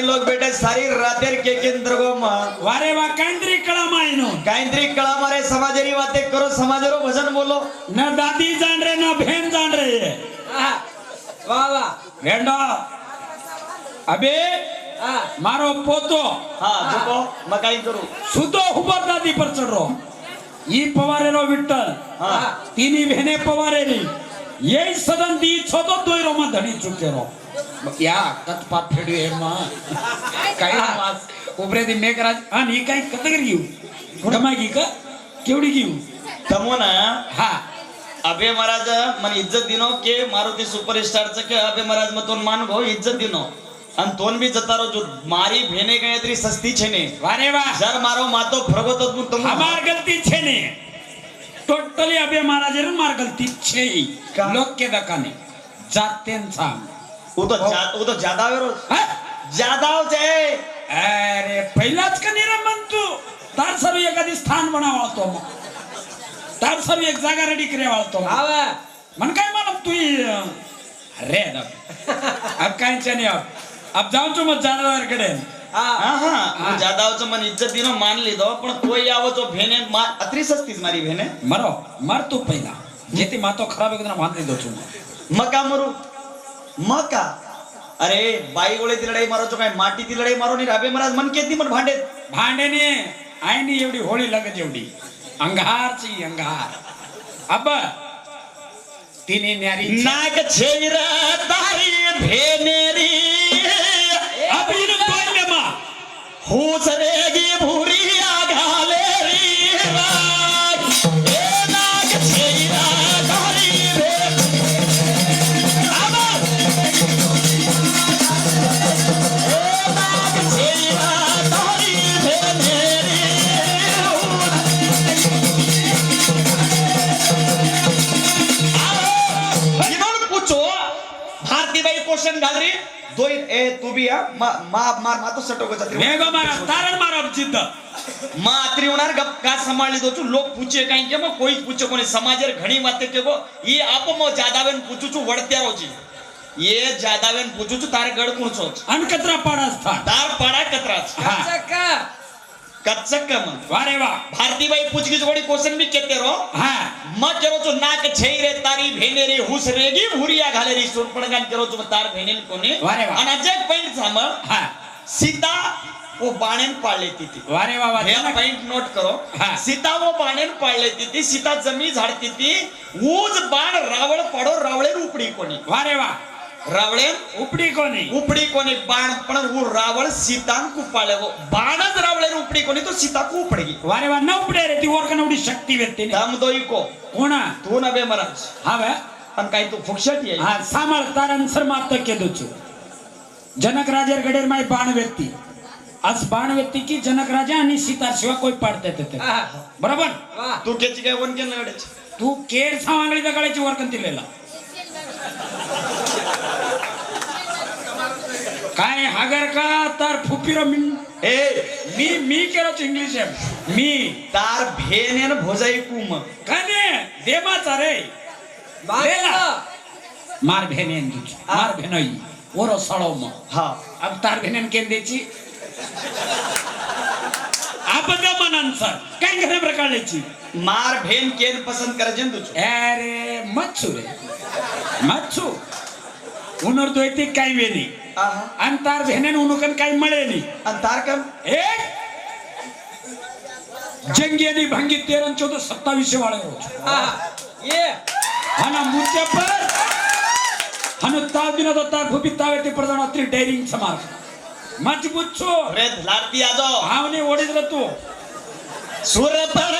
अत्र साणी लोक बेटे सारी रातेर के केंद्र गोम वारे वा काहीतरी कळा मायनो काहीतरी कळा मारे समाजारी वाते करो समाजारो भजन बोलो न दादी जाण रे न भेन जाण रे वा वा भेंडो अबे हा મારો પોતો हा झोपो मग काही करू સુતો ઉપર દાદી પર ચડરો ઈ પવારેલો વિઠ્ઠલ हा તીની ભેને પવારેલી એ સદન દી છો તો દોયરો માં ધણી या पाप फेडू काय काय? घेऊ. का? केवढी घेऊ? तमो ना. हा. अभय महाराज मन इज्जत दिनो के मारुती सुपरस्टारचं च अभय महाराज मतून मान भाऊ इज्जत दिनो. आणि तोन बी जतारो जो मारी भेने काय तरी सस्ती छे वारे वा. जर मारो मातो फरगो तो तुम तुम हमार गलती छेने. टोटली अभय महाराज मार गलती छे लोक के दकाने. जातेन सांग. वो तो जा, वो तो जादाव आहे रोज जादावच आहे अरे पहिलाच का तू? तार सर्व एखादी स्थान बनावा तो मग. तार सर्व एक जागा रेडी करे वाळतो म्हण काय म्हणत तू अरे अब कायच्या नाही अब. जाऊन तू मग जादावारकडे जादावचं मन इज्जतीनं ना मानली तो पण कोई यावं भेने अत्रीस असतीच मारी भेने मरो मर तू पहिला. जे ती मातो खराब एकदम मानली तो तू मग का मरू? मग का अरे बाई गोळ्याची लढाई मारायचो काय? माटीची लढाई मारून राबे महाराज मनकेत नाही पण भांडे. भांडेने आईनी एवढी होळी लगत एवढी. अंगारची अंगार. अब तिने न्यारी नाग छेरा तारी भेने या मा मा होणार गप का संभाळली दोचू लोक पूछे काही के मो कोई पूछे कोणी? समाजर घणी माते के गो ये आप मो जादावेन पूछूचू वडत्या रोजी ये जादावेन पूछूचू तार गड कोण सोच अन कतरा पाडा तार पाडा कतरा का? कच्चक का मन वारे वा. भारती भाई पूछ की जोड़ी क्वेश्चन भी कहते रहो हाँ. मत जरो जो नाक छे रे तारी भेने रे हुस रेगी भूरिया घाले रे सुरपणगान करो तो तार भेने कोने वारे वा. अनाजक पॉइंट सामळ हाँ. सीता वो बाणेन पाळले तिथे वारे वा वारे पॉइंट नोट करो. हाँ. सीता वो बाणेन पाळले तिथे सीता जमी झाडती ती ऊज बाण रावळ पडो रावळे उपडी कोणी. वारे वा. रावळे? उपडी कोणी? उपडी कोणी? बाण. पण रावळ सीतान कुपाळे हो बाणच रावळे उपडी कोणी? तो सीता कुपडी वारे वा न उपडे रे ती ओरकन एवढी शक्ती व्यक्ती राम दो इको. कोणा? तू न बे महाराज. हा व्या पण काय तू फुकशट ये हा सांभाळ तारण सर मात के दोच जनक राजेर गडेर माय बाण व्यक्ती. आज बाण व्यक्ती की जनक राजा आणि सीता शिवा कोण पाडते ते बरोबर? तू केची काय वनके नडच तू केर सांभाळ गडेची ओरकन दिलेला काय हागर का तर फुपिरो मी ए मी मी केलं इंग्लिश मी. तार भेनेन भोजाई कुम. काय ने देमाचा रे मार भेने. मार भेनई. ओरो सळो मग हा. अब तार भेनेन केन द्यायची आपण मनांसर काय घरे प्रकारची मार भेन केन पसंत करायचे तुझं. अरे मच्छू रे. मच्छू. उनर दोयती काही वेनी अंतार भेने उनुकन काही मळे नाही हे? जंगी आणि भांगी तेरा चौदह सत्तावीस वाळे हाना पर. हन ताव दिन तार भूपी ताव ते समाज. मजबूत छो रे लाडती आदो हावने ओढे तू. सुर पर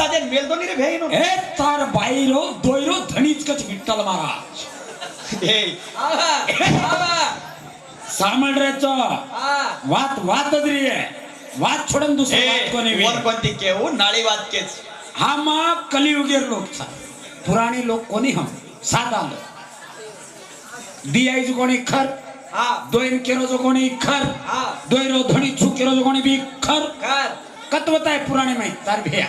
তাদের মেলদনি রে ভেইনু এ তার বাইরো দইরো ধনিজ কচ বিট্টল মারা এই আবা আবা वात ವಾತ್ ವಾತದ್ರಿ वाद छोडून दुसरे वर कोणती केऊ नाळी वाद केच. हा मा कलियुगीर पुराणी लोक कोणी हम? साधा लोक दियाईज कोणी खर? दोन केरो जो कोणी खर? दोईरो धणी छू केरो जो कोणी बी खर? कतवत आहे पुराणे माहीत? तार भेया.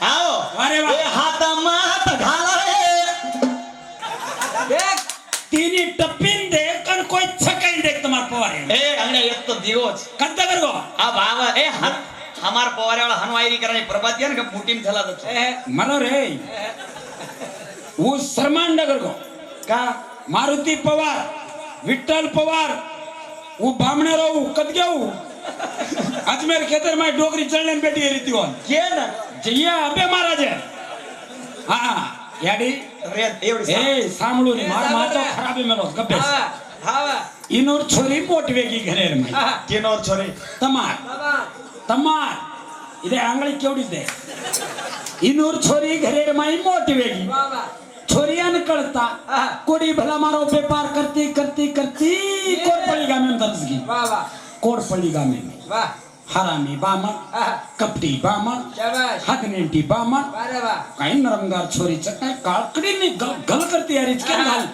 આવો. અરે વાહ. એ હાથમાં હાથ ઘાલા દેખ તીની ટપિન દે કન કોઈ છકાઈ દે તમાર પવારે એ અંગણે એક તો દીવો છે કદ્દા કરગો આ બાવા એ હમાર પવારે વાળા હનવાયરી કરવાની પ્રભાત ને કે મુટીમ થલા તો એ મારો રે. હું શર્માંડ કરગો કા? મારુતિ પવાર વિઠ્ઠલ પવાર. હું બામણે રહું કદગ્યાવું અજમેર ખેતરમાં ડોકરી ચડને બેઠી એ રીતિ હોન કે ને જઈએ અબે મહારાજે. હા યાડી રે એવડી એ સાંભળું ની. માર માતો ખરાબે મેલો ગબ્બે હા હા. ઈનોર છોરી મોટ વેગી ઘરે માં હા. કેનો છોરી. તમાર. તમાર. ઇરે આંગળી કેવડી દે? ઈનોર છોરી ઘરે માં મોટી વેગી. બાબા. છોરિયાને કળતા. હા. કોડી ભલા મારો વેપાર કરતી કરતી કરતી કોરપલ્લી ગામે દર્જ ગઈ વાહ વાહ કોરપલ્લી ગામે. વાહ. हरामी बामण कपटी बामण शाबाश हातनेंटी बामण बरं बा. काय नरमगार छोरीचं काय काळकडीने गल गल करते यार इतके घाल.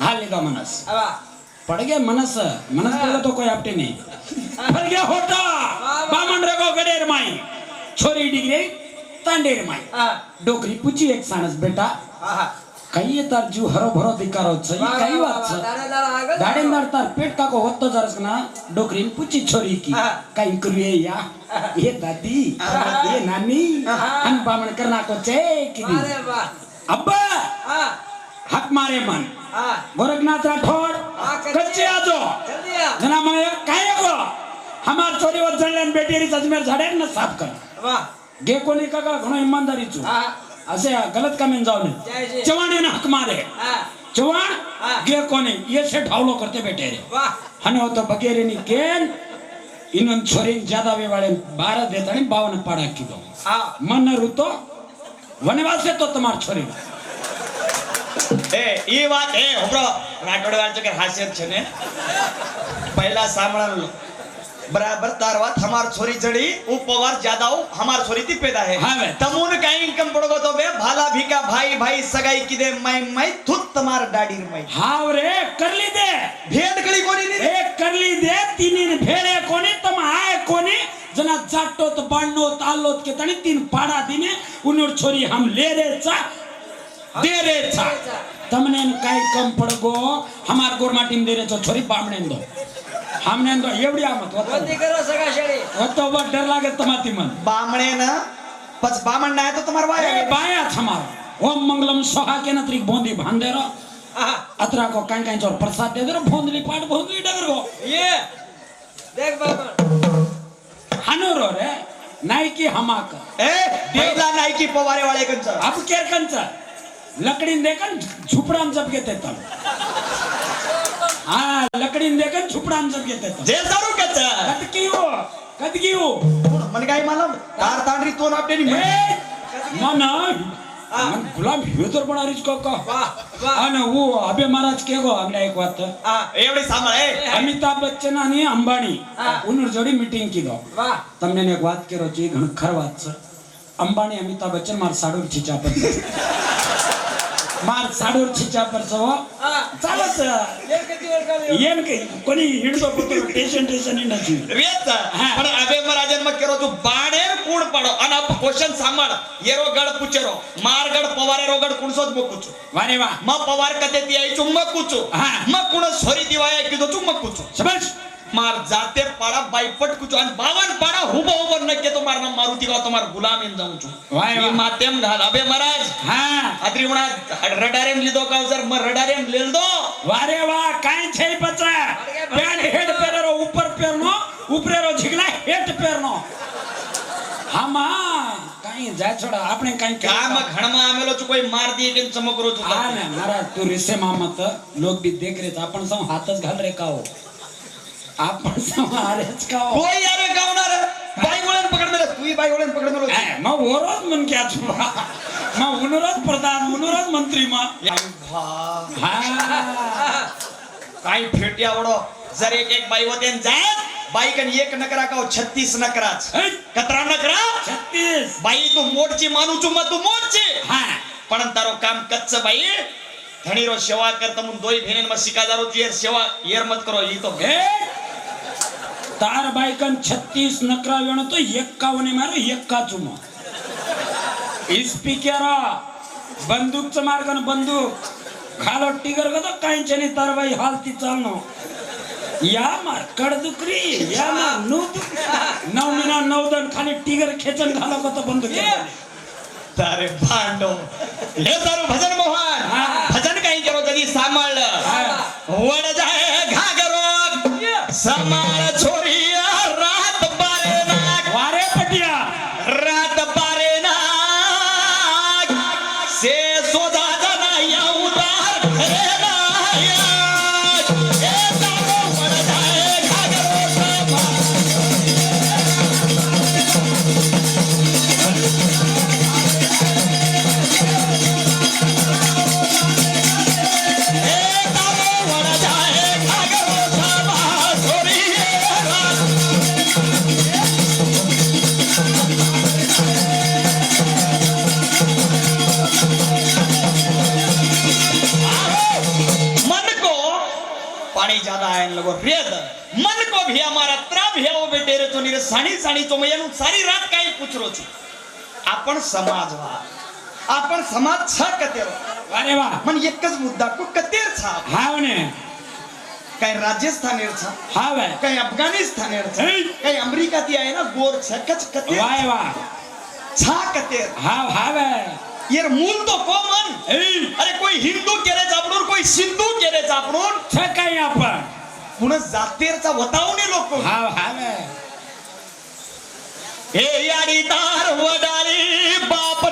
घाले का मनस. अवा पड गे मनस. मनस पडलं तो कोई आपटे नाही. पड गे होता बामण रगो गडेर माई. छोरी डिग्रे तांडेर माई. हा. डोकरी पुची एक साणस बेटा. आहा સાણસ બેટા હા કઈ તાર જીવ હરો ભરો દીકારો છે ઈ કઈ વાત છે દાડા દાડા આગળ દાડે દાડ તાર પેટ કાકો વધતો જરસ ના ડોકરી પૂછી છોરી કી હા. કઈ કર્યું એ યા એ દાદી એ નાની હા. અન બામણ કર નાખો છે કીધી વારે વાહ અબ્બા હા હક મારે મન હા ગોરખનાથ રાઠોડ હા, કચ્ચે. કચ્ચે આજો જલ્દી આ જના માં કાય ગો હમાર ચોરી વજન લેન બેટી રી અજમેર ઝાડે ને સાફ કર વાહ ગે કોની કાકા ઘણો ઈમાનદારી છું હા અસે ગલત કામે જાવ ને જય જય જવાને ના હક મારે હા જવાન હા. गे कोणी ये से ढावलो करते बैठे रे વાહ हने होतो बगेरे ની કેન ઇનન છોરી જ્યાદા વે વાળે બાર દેતા ને 52 પાડા કીધો હા મન રૂતો વનવાસે તો તમાર છોરી એ ઈ વાત એ હોબળો રાઠોડ વાળ છે કે હાસ્યત છે ને પહેલા સાંભળાનો બરાબર તાર વાત હમાર છોરી જડી ઉ પવાર જ્યાદા ઉ હમાર છોરી થી પેદા હે હા બે. તમુન કાઈ ઇનકમ પડગો તો બે ભાલા ભીકા ભાઈ ભાઈ સગાઈ કીધે માઈ માઈ થુત તમાર દાડી માઈ હાવ રે कर ली दे ભેદ કડી કોની ની ए कर ली दे तीन भेड़े कोणी तम आए कोणी जना जाटो तो बाणनो तालो के तणी तीन पाड़ा दीने उनोर छोरी हम ले रे चा दे रे चा તમને કઈ કમ પડગો હમાર ગોરમાં ટીમ દે રે છો છોરી બામણે દો आमण्यान एवढी आमत होतो. बंदी करो सगळा शेळी. होतो बट डर लागत तमाती मन. बामणे ना पच बामण नाही तो तुम्हारा बाया बाया थमार ओम मंगलम सोहा के नत्री भोंदी भांदे रो आहा, अतरा को काई काई चोर प्रसाद दे दे भोंदली पाट भोंदली डगर गो ये. देख बामण हानो रो रे नाईकी हमाक. ए देवला नाही की पवारे वाले कंच. अब केरकनचा लकडीन देखन झुपडाम जप घेते तम हा लकडीन देखन छुपडा आमच्यात घेत जे सारू कच. कटकी हो कटकी हो. मला काय मला? तार तांडरी तोन आपल्यानी मन ना आणि तर पण अरिज का महाराज के गो आम्ही एक वाट एवढे सांभाळ अमिताभ बच्चन आणि अंबानी उनर जोडी मीटिंग की दो तमने एक वाट केलो जी घण खर बात अंबानी अमिताभ बच्चन मार साडो छिचापत मार साडूर छिच्या पर्सव चालत येन के कोणी हिडतो पुत्र टेशन टेशन इनाची वेत पण अबे महाराजन मग केरो तू बाणेर कूड पाडो? अन आप क्वेश्चन सांभाळ. येरो गड पुचेरो. मार गड पवारे रो गड कुणसोच मग कुचो. वारे वा. मग पवार कते ती आईचो मग कुचो. मग कुण सोरी दिवाया किदो तू मग कुचो. समज মার জাতের পাড়া বাইপট কুচু আর বাবান পাড়া হুবো হুবো নকে তোমার নাম মারুতি গাও তোমার গুলাম ইন जाऊ છું એ માતેમ ઢાલ અબે મહારાજ હા આદરી ઉણા રડારેમ લીધો કાવ સર મ રડારેમ લેલદો વારે વા કાઈ છે પત્રા પેન હેડ પેરરો ઉપર પેરનો ઉપરેરો ઝીગલા હેડ પેરનો હામા કાઈ જાછડા આપણે કાઈ કામ ઘણમાં આમેલો છું કોઈ માર દીએ કે ચમકરો છું હા ને મહારાજ તું રીસે માં મત લોક બી દેખ રે આપણ સૌ હાથ જ ઘાલ રે કાઓ आपण समारच का हो? होय यार गावणार. बाई वळण बाई वळण पकडणार मग ओरच म्हण की प्रधान उनुरच मंत्री मग काय फेटी आवडो. जर एक एक बाई होते जात बाईक आणि एक नकरा का हो? छत्तीस नकराच. कतरा नकरा? छत्तीस. बाई तू मोडची मानू चुम्मा तू मोडची. हा. पण तारो काम कच्च बाई. धनीरो सेवा करता मुन दोई भेनेन मत सिका जारो येर सेवा येर मत करो ये तो भेट. तार बायकन 36 नकरा वेण तो 51 ने मारो 1 चुमा इस्पिकेरा बंदूकचं मार्गन बंदूक. खालो टिगर गदो काहींच्या नाही तार बाई हालती चालणं. या मार कडदुकरी या मार नऊ नऊ मिना नऊ दन खाली टिगर खेचन घालो तो बंदूक तारे भांडो हे तारो भजन मोहा कधी सांभाळलं जाय भी हो बेटे रे तो निरे साणी साणी तो मैं सारी रात काही पूछरो છું आपण समाजवाद आपण समाज छ कतेरो वारे वा मन एकच मुद्दा को कतेर छा हाव ने काही राजस्थानेर छा हाव आहे काही अफगाणिस्तानेर छा हे. काही अमेरिका ती आहे ना गोर छ कच कतेर वाय वा छा कतेर हाव हाव आहे यार मूल तो कॉमन ए, अरे कोई हिंदू केले चापडून कोई सिंधू केले चापडून पुन्हा जातेरचा वतावणे लोक हाव आहे हे याडी तार वडाली बाप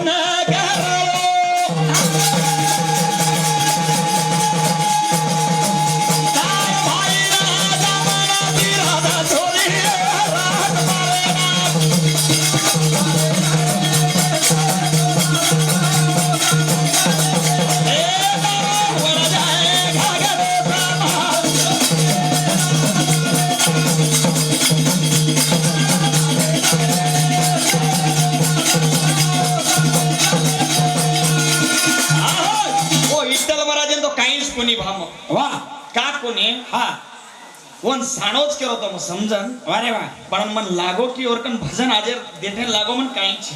मन साणोच केरो तो मैं समझन अरे वाह पण मन लागो की और कन भजन आजेर देठे लागो मन काई छे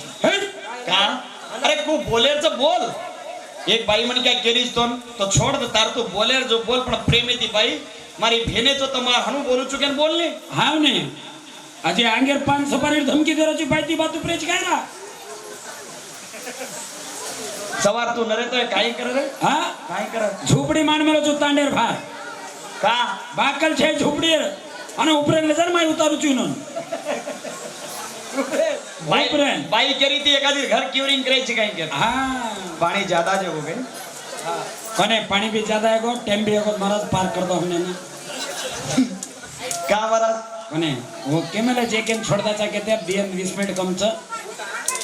का? अरे को बोलेर तो बोल. एक बाई मन क्या केरीज तो तो छोड़ दे तार तो बोलेर जो बोल पण प्रेमी दी बाई. मारी भेने तो तमा हनु बोलू चुके न बोलने. हाव ने. आजे आंगेर पान सुपारी धमकी देराची बाई ती बात प्रेज काय ना सवार तू नरे तो काय कर रे? हां? काय कर झोपडी मान मेलो जो तांडेर भार. का બાકલ છે ઝોપડી અને ઉપરે નજર માં ઉતારું છું નો बाई ઉપરે बाई केली ती एखादी घर क्युरिंग करायची काय कर હા पाणी ज्यादा जे हो गए કોને પાણી બી જ્યાદા આગો ટેમ બી આગો મહારાજ પાર કરતો હમને ને का बरा કોને वो केमेला जे केम छोड़दा चा के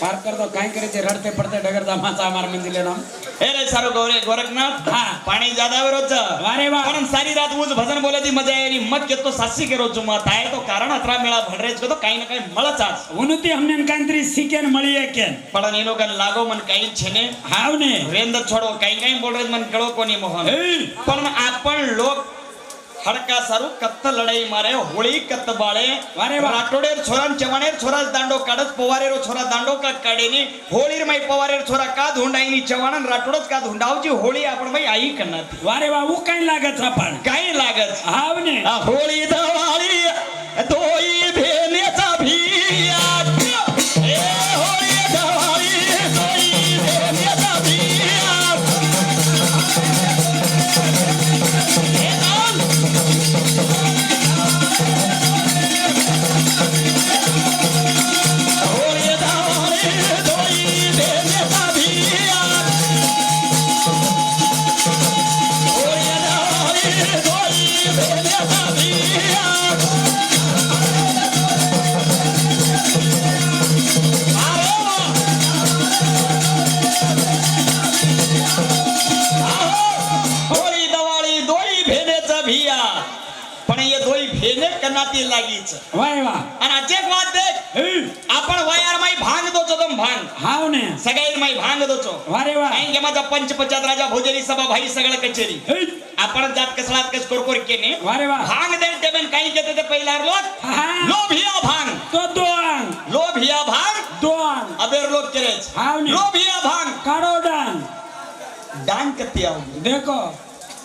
પાર કર દો કરે છે રડતે પડતે ડગરદા માતા અમાર મંદિલે નામ. એ રે સારો ગોરે ગોરખનાથ હા. પાણી જ્યાદા આવે રોજ. વારે વાહ પણ સારી રાત હું ભજન બોલે થી મજા આવી મત કે તો સાસી કે રોજમાં થાય તો કારણ હતરા મેળા ભડરે છે તો કાઈ ને કાઈ મળ ચાસ ઉનતી હમને કાંતરી સીકે ને મળીએ કે. પણ એનો કન લાગો મન કઈ છે ને. હાવ ને. રેન્દ છોડો કઈ કઈ બોલ રે મન કળો કોની મોહન. પણ આપણ લોક हडका सारू कत्त लढाई मारे होळी कत्त बाळे ಮಾರೆ छोरा ಛೋರಾನ್ छोरा दांडो काढत ಕಾಡತ್ छोरा दांडो ದಾಂಡೋ का काडेनी होळीर माई पवारेर छोरा का धुंडाईनी चव्हाण राठोडच का धुंडावची होळी आपण माई आई करणार वारे बाबू काही लागत आपण काही लागत हा होळी दवाळी दोई सगळ्यांनी माई भांग दोचो. अरे वा. नाही माझा पंच पंचायत राजा भोजरी सभा भाई सगळं कचेरी. आपण जात कसला कस कोरकोर केली अरे वा. भांग दे ते पण काही घेत ते पहिला लोक लोभ हिया भांग. तो दोन लोभ हिया भांग. दोन अबेर लोक केलेच लोभ हिया भांग. काढो डान डांग कती आऊ देखो.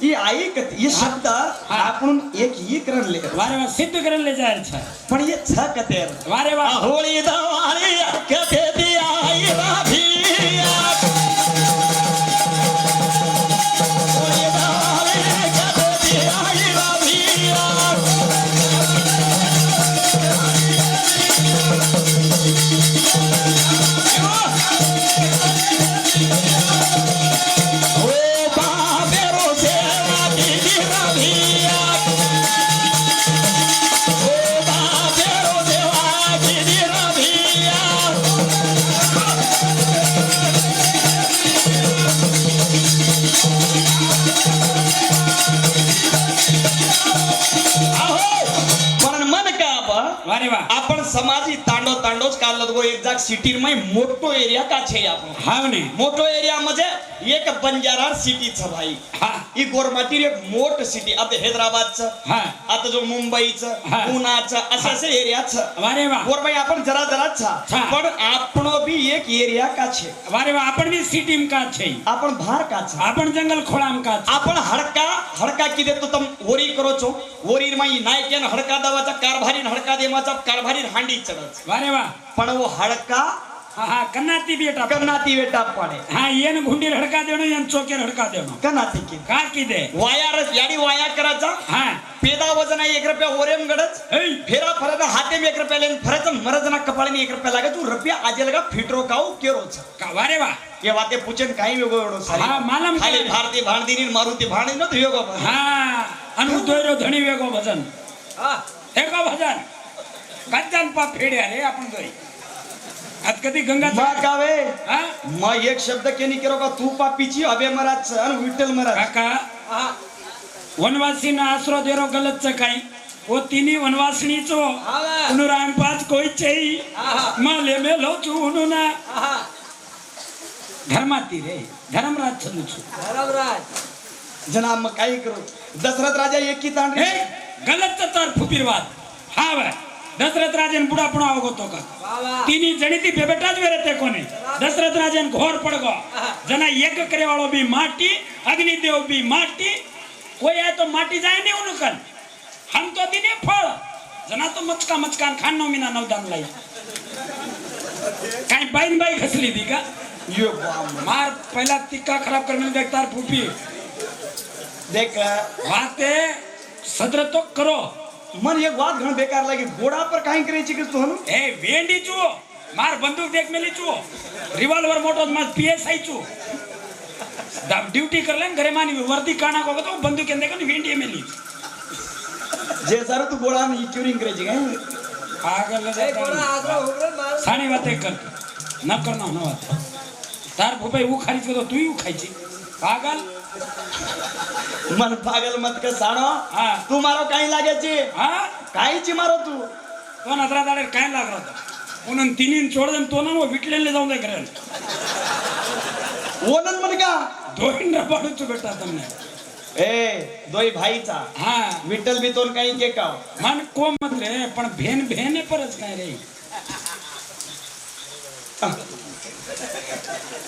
ये आई कती ये शब्द आपण एक ही करन ले. वारे वा. सिद्ध करण ले जाय पण ये छ कते वारे वा. होळी दवारी कते आपण समाजी तांडो तांडोच काढलो गो. एक जाग सिटी मध्ये मोठो एरिया का छे आपण मोठो एरिया म्हणजे एक बंजारा सिटी भाई. ही. गोरमाटी एक मोठ सिटी. आता हैदराबाद च आता जो मुंबई च पुना च असे असे एरिया गोरबाई आपण जरा जरा पण आपण भी एक एरिया का छे? अरे आपण भी सिटी का छे? आपण भार का छे? आपण जंगल खोळाम का आपण हडका हडका किती तो तुम होरी करो छो. होरी माई नायके हडका दवाचा कारभारी हडका माध्यमाचा कारभारी हांडी चढत. वारे वा पण वो. हडका हा हा कन्नाती बेटा पाडे. हा येन गुंडी हडका देणं येन चोके हडका देणं. कन्नाती की. का की दे वाया याडी वाया करायचा. हा. पेदा वजन आहे एक रुपया ओरेम गडच फेरा फरदा हाते एक रुपया लेन फरच मरजना कपाळीने एक रुपया लागे तू रुपया आजेल का फिटरो काऊ केरोच. का वारे वा. ये वाते पुचन काही वेगळं मालम खाली भारती भांडदिनी मारुती भांडी न तो हा आणि धनी वेगो भजन. हा. एको भजन? कांचन पाप फेडे आले आपण जाई आज कधी गंगा मग कावे मग एक शब्द केली की का तू पापीची अभे मराज विठ्ठल मराज. का वनवासीना वनवासींना आसरो देरो च काही. ओ तिन्ही वनवासणीचो आवा. पुनराम पाच कोयचे आहा. माले मेलो चुनू ना. आहा, धर्माती रे धर्मराज चलूचू धर्मराज. जना मग काही करू. दशरथ राजा एकी तांडे हे गलतच तर फुपिरवाद हा वय दशरथ राजन बुढ़ा पुणा होगा तो का? तीन ही जनित बेबटाज मेरे ते कोने. दशरथ राजन घोर पड़ गा जना एक करे वालों भी माटी अग्नि देव भी माटी. कोई है तो माटी जाए नहीं उनकन. हम तो दिने फल जना तो मचका मचकान खान नो मिना नवदान लाई कहीं बाइन बाइक हसली दी का? ये मार पहला तिक्का खराब करने देखता है पुपी देख. बातें सदर तो करो. મને એક વાત ઘણ બેકાર લાગી. ઘોડા પર કાંઈ કરી છે કે તું એ વેંડી જુઓ. માર બંદૂક દેખ મેલી જુઓ. રિવોલ્વર મોટો માર પીએસઆઈ છું. ડ્યુટી કરલે ને ઘરે માની વર્દી કાણા કોગો તો બંદૂક એંદે કે વેંડી મેલી. જે સારું તું ઘોડા ની ક્યુરિંગ કરે છે કાંઈ આગળ લે ઘોડા આગળ ઉભરે માર. સાણી વાતે કર. ન કરના ન વાત. તાર ભૂપે ઉખાડી તો તું ઉખાઈ છે. પાગલ. मन पागल मत कर साणो? तू मारो काही लागायची? हा? काहीची मारो तू? कोण हजरा दाडे काय लागला होता कोणन तिन्हीन सोडजन तो ना विटलेले जाऊन दे करेल ओनन म्हण का? दोन रबाडूच बेटा तुम्ही ए दोई भाईचा. हा. विठ्ठल बी तोन काही के काव? मन को मत रे पण भेन भेन परच काय रे?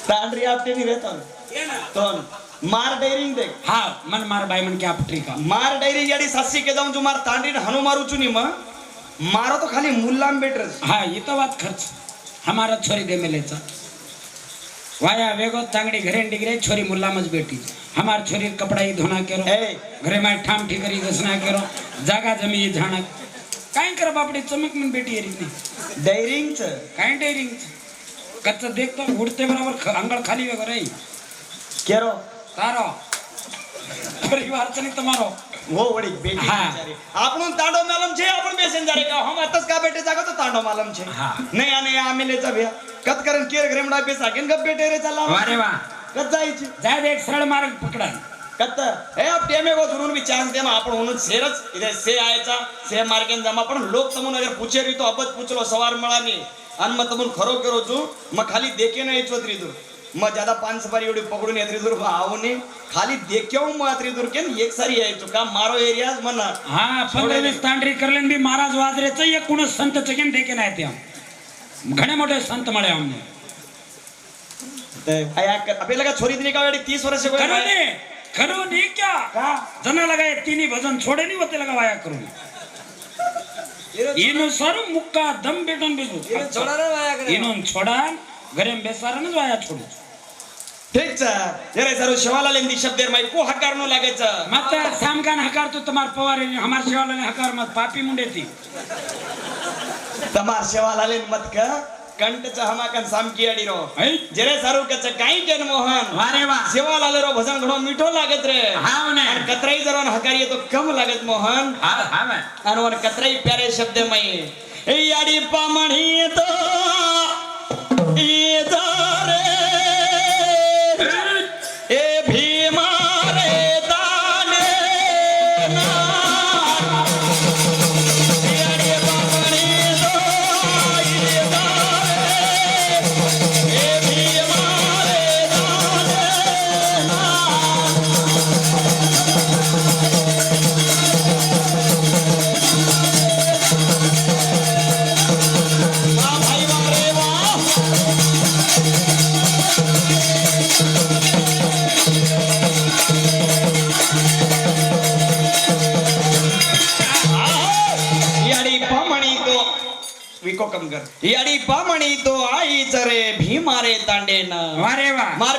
तांडरी आपते नी रे तोन तोन मार डैरिंग देख। हा मन मार बाई मन की आपट्री का? मार डैरिंग याडी सासी के जाऊन जो मार तांडरी हनु मारू चुनी म मारो तो खाली मुल्लाम बेटरस हा इथं वाद खर्च. हमारा छोरी दे मेलेचा. वाया वेगो चांगडी घरे डिगरे छोरी मुल्लामच बेटी. हमार छोरी कपड़ा ही धोना केरो. ए! घरे माय ठाम ठिकरी घसना केरो. जागा जमी ही झाणक. काय कर बापडी चमक मन बेटी येरी नाही डैरिंग च? काय डेरिंग कच्च देखतो उडते बरोबर अंगळ खाली वेगो रे केरो. તારો પરિવાર છે ને તમારો वो वडी बेटी हा. बिचारी. आपण तांडो मालम छे आपण बेसेंजार का हम आताच का बेटे जागा तो तांडो मालम छे हा. नाही आणि आम्ही लेचा भ्या कत करण केर ग्रेमडा पे साकेन गप बेटे रे चालला વારે વા कत जायची જાય દે એક સરળ मार्ग पकडा कत हे अब टेमे को धरून भी चांस दे आपण म्हणून सेरच इथे से आयचा से मार्गेन जमा पण लोक तमून अगर पूछे री तो अबत पूछलो सवार मळानी आणि मग तमून खरो करो तू मग खाली देखे नाही चोत्री तू मग ज्यादा पाच सफारी एवढी पकडून येत्री दूर आवने खाली देख्याव मात्री दूर केन एक सारी यायचो. का मारो एरियाज म्हणा. हा पंधरा वीस तांडरी करलेन बी महाराज वाजरेचं एक कुण संत चकेन देखे नाही ते घणे मोठे संत मळे आमने. अबे लगा छोरी दिने का वेळी तीस वर्ष करो ने करो ने क्या का? जना लगाए तिनी भजन छोडे नहीं होते लगा वाया करून. इनो सर मुक्का दम बेटन बेजू छोडा माया करे इनो छोडा घरे बेसारनच वाया छोडू. ठीक छ जरे सर शिवाला लेंदी शब्देर माई को हकार नो लागायचं? मत सामगान हकार तो तुम्हार पवार हमार शिवाला ने हकार मत. पापी मुंडे थी तमार शिवाला लेन मत का? कंटच हमाकन सामकी अडी रो. जरे सारू कच काही केन मोहन वा. शिवाला ले रो भजन घणो मिठो लागत रे. हाव ने. आणि कतराई जरवन हकारिये तो कम लागत मोहन. हा हा वा. वर कतराई प्यारे शब्द मई ए याडी पामणी तो जारे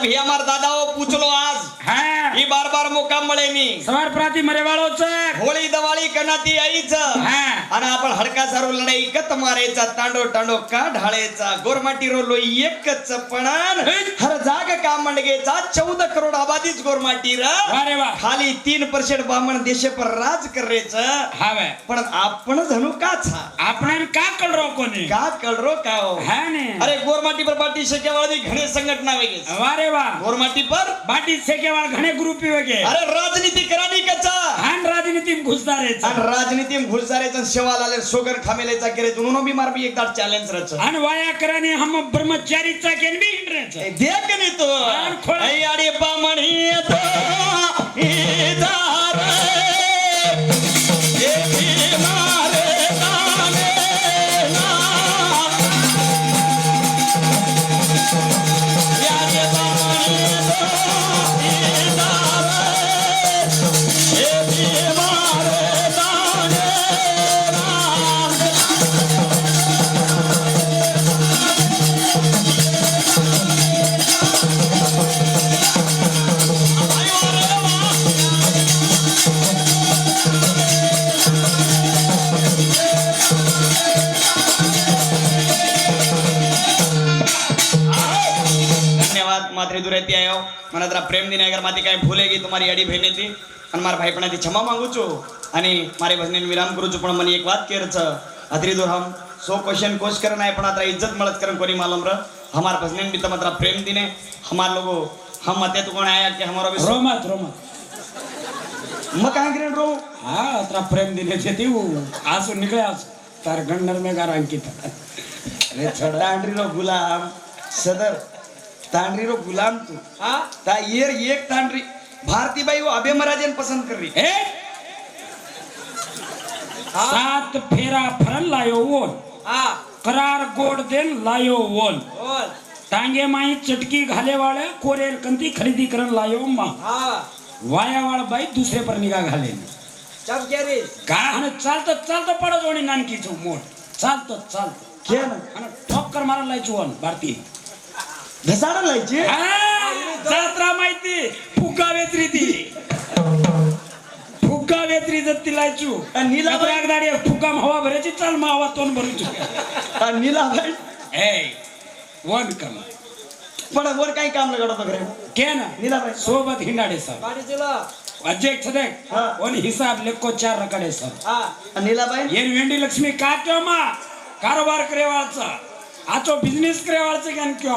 वा मार भिया मार दादा पूछलो आज हा ही बार बार मुकाम मळेनी सवार प्राती मरे वाळो चक होळी दवाळी कनाती आईच. हा. आणि आपण हडका सारो लढाई कत मारायचा तांडो तांडो का ढाळायचा गोरमाटी रोलो एकच पणान. हर जाग का मंडगेचा चौदा करोड आबादीच गोरमाटी खाली तीन पर्सेंट बामण देशे पर राज करायचं. हा पण आपण धनु काच आपण का कळरो कोणी? का कळरो का हो? अरे गोरमाटी पर पार्टी शेकेवाळी घणे संघटना वेगेच. वारे वा गोरमाटी पर? बाटी सेकेवाळ घणे ग्रुप वगे अरे राजनीती करानी कचा. हान राजनीती घुसदारेच आणि राजनीती घुसजारेचा शेवाल आले सोगर खामेलेचा केले. दोनों बी मार भी एकदा चॅलेंज रच. आणि वाया कराने हम ब्रह्मचारीचा केन बी हिंड्रेच ए, देख नी तो. आडी बामणी तो मला जरा प्रेम दिने अगर माती काय भूले की तुम्हाला अडी बहिणीची आणि मार भाई पण क्षमा मागू छो आणि मारे बहिणीने विराम करू छो पण मी एक वाद केरच अधरी हम सो क्वेश्चन कोश करण आहे पण आता इज्जत मळत करण कोणी मालम र हमार बहिणीन बी तर प्रेम दिने हमार लोगो हम अते तू कोण आया की हमारो रोमत रोमत मग काय किरण रो हा अत्र प्रेम दिने ते तू आसु निकळे आस तार गंडर में गारांकित अरे छोडा अंडरी रो गुलाम सदर तांडरी रो गुलाम तू. हा? ता येर एक तांडरी. भारतीबाई वो अभय महाराजन पसंद कर रही. सात फेरा फरन लायो वोन हा. करार गोड देन लायो वोन बोल टांगे माई चटकी घाले वाळे कोरेल कंती खरेदी करण लायो मा. हा. वायावाळ बाई दुसरे पर निगा घाले चप रे. गाणं चालतं चालतं पडत वणी नानकीचं मोठ चालतं चालतं. क्या ना? आणि ठोकर मारायला लायची वन भारती घसारा लायची? जत्रा माहिती. फुका वेत्री ती फुका वेत्री जर ती लायचू नीलाबाई फुका हवा भरायची चल मावा तोंड भरूचू नीलाबाई? हे वन कम. पण वर काही काम लगडा वगैरे. के ना. नीलाबाई? सोबत हिंडाडे सर. अध्यक्ष हिसाब लेखो चार रकडे सर. नीलाबाई? येन वेंडी लक्ष्मी का किंवा कारभार करेवाळचा. आचो बिझनेस करेवाळचा ज्ञान किंवा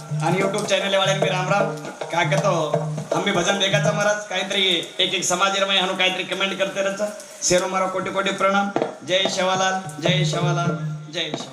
आणि युट्यूब चॅनल वाल्यांनी राम राम. काय करतो? आम्ही भजन बेगाचा महाराज. काहीतरी एक एक समाजरमय हाणू काहीतरी कमेंट करते रच सेरो मारा कोटी कोटी प्रणाम. जय शेवालाल जय शेवालाल जय शेवालाल.